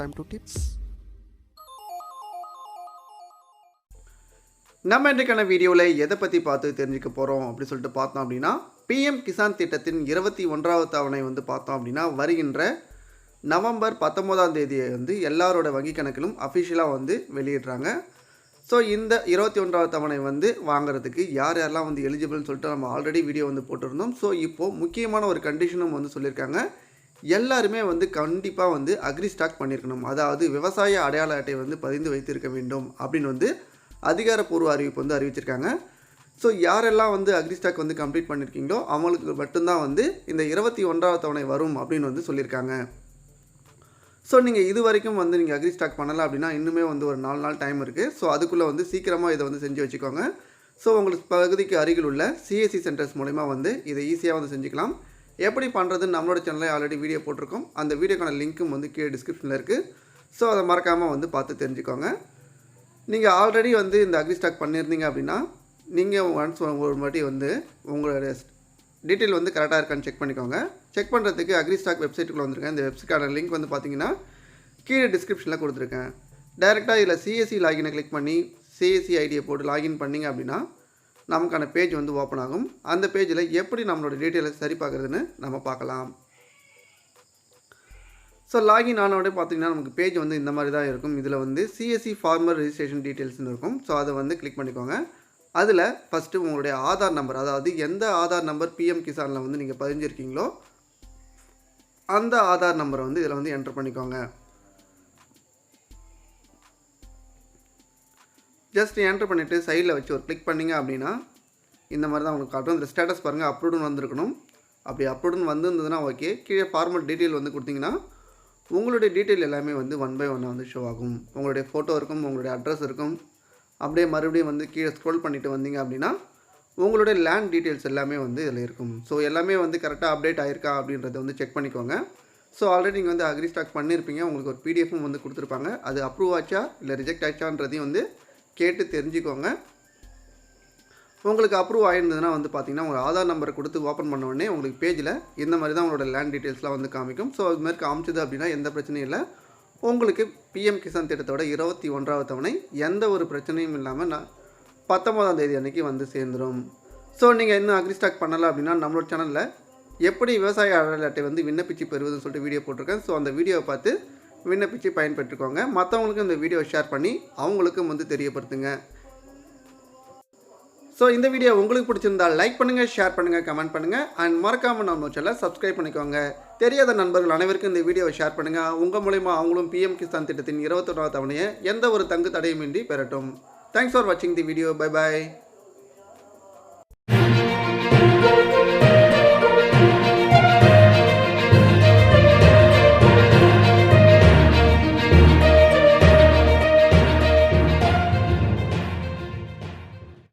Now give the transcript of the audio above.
time to tips. நம்ம இன்றைக்கான வீடியோவில் எதை பற்றி பார்த்து தெரிஞ்சுக்க போகிறோம் அப்படின்னு சொல்லிட்டு பார்த்தோம் அப்படின்னா பிஎம் கிசான் திட்டத்தின் இருபத்தி ஒன்றாவது தவணை வந்து பார்த்தோம் அப்படின்னா வருகின்ற நவம்பர் பத்தொம்போதாம் தேதியை வந்து எல்லாரோட வங்கி கணக்கிலும் அஃபிஷியலாக வந்து வெளியிடுறாங்க. ஸோ இந்த இருபத்தி ஒன்றாவது தவணை வந்து வாங்குறதுக்கு யார் யாரெல்லாம் வந்து எலிஜிபிள்னு சொல்லிட்டு நம்ம ஆல்ரெடி வீடியோ வந்து போட்டிருந்தோம். ஸோ இப்போது முக்கியமான ஒரு கண்டிஷனும் வந்து சொல்லியிருக்காங்க. எல்லாருமே வந்து கண்டிப்பாக வந்து அக்ரி ஸ்டாக் பண்ணியிருக்கணும் அதாவது விவசாய அடையாள அட்டை வந்து பதிந்து வைத்திருக்க வேண்டும் அப்படின்னு வந்து அதிகாரப்பூர்வ அறிவிப்பு வந்து அறிவிச்சிருக்காங்க. ஸோ யாரெல்லாம் வந்து அக்ரி ஸ்டாக் வந்து கம்ப்ளீட் பண்ணியிருக்கீங்களோ அவங்களுக்கு மட்டும்தான் வந்து இந்த இருபத்தி ஒன்றாவது தவணை வரும் அப்படின்னு வந்து சொல்லியிருக்காங்க ஸோ நீங்கள் இது வரைக்கும் வந்து நீங்கள் அக்ரி ஸ்டாக் பண்ணலை அப்படின்னா இன்னுமே வந்து ஒரு நாலு நாள் டைம் இருக்குது ஸோ அதுக்குள்ளே வந்து சீக்கிரமாக இதை வந்து செஞ்சு வச்சுக்கோங்க. ஸோ உங்களுக்கு பகுதிக்கு அருகில் உள்ள சிஎஸ்சி சென்டர்ஸ் மூலிமா வந்து இதை ஈஸியாக வந்து செஞ்சுக்கலாம். எப்படி பண்ணுறதுன்னு நம்மளோட சேனலில் ஆல்ரெடி வீடியோ போட்டிருக்கோம். அந்த வீடியோக்கான லிங்க்கும் வந்து கீழே டிஸ்கிரிப்ஷனில் இருக்குது ஸோ அதை மறக்காமல் வந்து பார்த்து தெரிஞ்சுக்கோங்க. நீங்கள் ஆல்ரெடி வந்து இந்த அக்ரி ஸ்டாக் பண்ணியிருந்தீங்க அப்படின்னா நீங்கள் ஒன்ஸ் ஒரு வாட்டி வந்து உங்களோட டீட்டெயில் வந்து கரெக்டாக இருக்கான்னு செக் பண்ணிக்கோங்க. செக் பண்ணுறதுக்கு அக்ரி ஸ்டாக் வெப்சைட்டுக்குள்ளே வந்திருக்கேன். இந்த வெப்சைட்டான லிங்க் வந்து பார்த்தீங்கன்னா கீழே டிஸ்கிரிப்ஷனில் கொடுத்துருக்கேன். டேரெக்டாக இதில் சிஎஸ்சி லாகினை கிளிக் பண்ணி சிஎஸ்சி ஐடியை போட்டு லாகின் பண்ணிங்க அப்படின்னா நமக்கான பேஜ் வந்து ஓப்பன் ஆகும். அந்த பேஜில் எப்படி நம்மளோட டீட்டெயிலை சரி பார்க்குறதுன்னு நம்ம பார்க்கலாம். ஸோ லாகின் ஆன பார்த்தீங்கன்னா நமக்கு பேஜ் வந்து இந்த மாதிரி தான் இருக்கும். இதில் வந்து சிஎஸ்சி ஃபார்மர் ரிஜிஸ்ட்ரேஷன் டீட்டெயில்ஸ்னு இருக்கும். ஸோ அதை வந்து கிளிக் பண்ணிக்கோங்க. அதில் ஃபஸ்ட்டு உங்களுடைய ஆதார் நம்பர் அதாவது எந்த ஆதார் நம்பர் பிஎம் கிசானில் வந்து நீங்கள் பதிஞ்சிருக்கீங்களோ அந்த ஆதார் நம்பரை வந்து இதில் வந்து என்டர் பண்ணிக்கோங்க. ஜஸ்ட் என்டர் பண்ணிவிட்டு சைடில் வச்சு ஒரு கிளிக் பண்ணிங்க அப்படின்னா இந்த மாதிரி தான் உங்களுக்கு காட்டும். இந்த ஸ்டேட்டஸ் பாருங்கள் அப்ரூவ்னு வந்திருக்கணும். அப்படி அப்ரூவ்னு வந்திருந்ததுன்னா ஓகே கீழே ஃபார்மல் டீட்டெயில் வந்து கொடுத்தீங்கன்னா உங்களுடைய டீட்டெயில் எல்லாமே வந்து ஒன் பை ஒன்னாக வந்து ஷோ ஆகும். உங்களுடைய ஃபோட்டோ இருக்கும் உங்களுடைய அட்ரஸ் இருக்கும். அப்படியே மறுபடியும் வந்து கீழே ஸ்க்ரோல் பண்ணிட்டு வந்தீங்க அப்படின்னா உங்களுடைய லேண்ட் டீட்டெயில்ஸ் எல்லாமே வந்து இதில் இருக்கும். ஸோ எல்லாமே வந்து கரெக்டாக அப்டேட் ஆயிருக்கா அப்படின்றத வந்து செக் பண்ணிக்கோங்க. ஸோ ஆல்ரெடி நீங்கள் வந்து அக்ரி ஸ்டாக் பண்ணியிருப்பீங்க உங்களுக்கு ஒரு பிடிஎஃப்பும் வந்து கொடுத்துருப்பாங்க. அது அப்ரூவ் ஆச்சா இல்லை ரிஜெக்ட் ஆச்சான்றதையும் வந்து கேட்டு தெரிஞ்சுக்கோங்க. உங்களுக்கு அப்ரூவ் ஆயிருந்ததுன்னா வந்து பார்த்தீங்கன்னா உங்கள் ஆதார் நம்பரை கொடுத்து ஓப்பன் பண்ண உடனே உங்களுக்கு பேஜில் இந்த மாதிரி தான் உங்களோட லேண்ட் டீட்டெயில்ஸ்லாம் வந்து காமிக்கும். ஸோ அது மாதிரி காமிச்சது அப்படின்னா எந்த பிரச்சனையும் இல்லை. உங்களுக்கு பிஎம் கிசான் திட்டத்தோட இருபத்தி ஒன்றாவது தவணை எந்த ஒரு பிரச்சனையும் இல்லாமல் நான் பத்தொம்போதாம் தேதி அன்றைக்கி வந்து சேர்ந்துடும் ஸோ நீங்கள் இன்னும் அக்ரி ஸ்டாக் பண்ணலை அப்படின்னா நம்மளோட சேனலில் எப்படி விவசாய அடையாள அட்டை வந்து விண்ணப்பிச்சு பெறுவதுன்னு சொல்லிட்டு வீடியோ போட்டிருக்கேன். ஸோ அந்த வீடியோவை பார்த்து விண்ணப்பித்து பயன்பெற்றுக்கோங்க. மற்றவங்களுக்கும் இந்த வீடியோவை ஷேர் பண்ணி அவங்களுக்கும் வந்து தெரியப்படுத்துங்க. ஸோ இந்த வீடியோ உங்களுக்கு பிடிச்சிருந்தால் லைக் பண்ணுங்கள் ஷேர் பண்ணுங்கள் கமெண்ட் பண்ணுங்கள் அண்ட் மறக்காமல் நம்ம சேனலை சப்ஸ்கிரைப் பண்ணிக்கோங்க. தெரியாத நண்பர்கள் அனைவருக்கும் இந்த வீடியோவை ஷேர் பண்ணுங்கள் உங்கள் மூலிமா அவங்களும் பிஎம் கிசான் திட்டத்தின் இருபத்தொன்றாவது தவணையை எந்த ஒரு தங்கு தடையுமின்றி பெறட்டும். தேங்க்ஸ் ஃபார் வாட்சிங் தி வீடியோ பை பாய்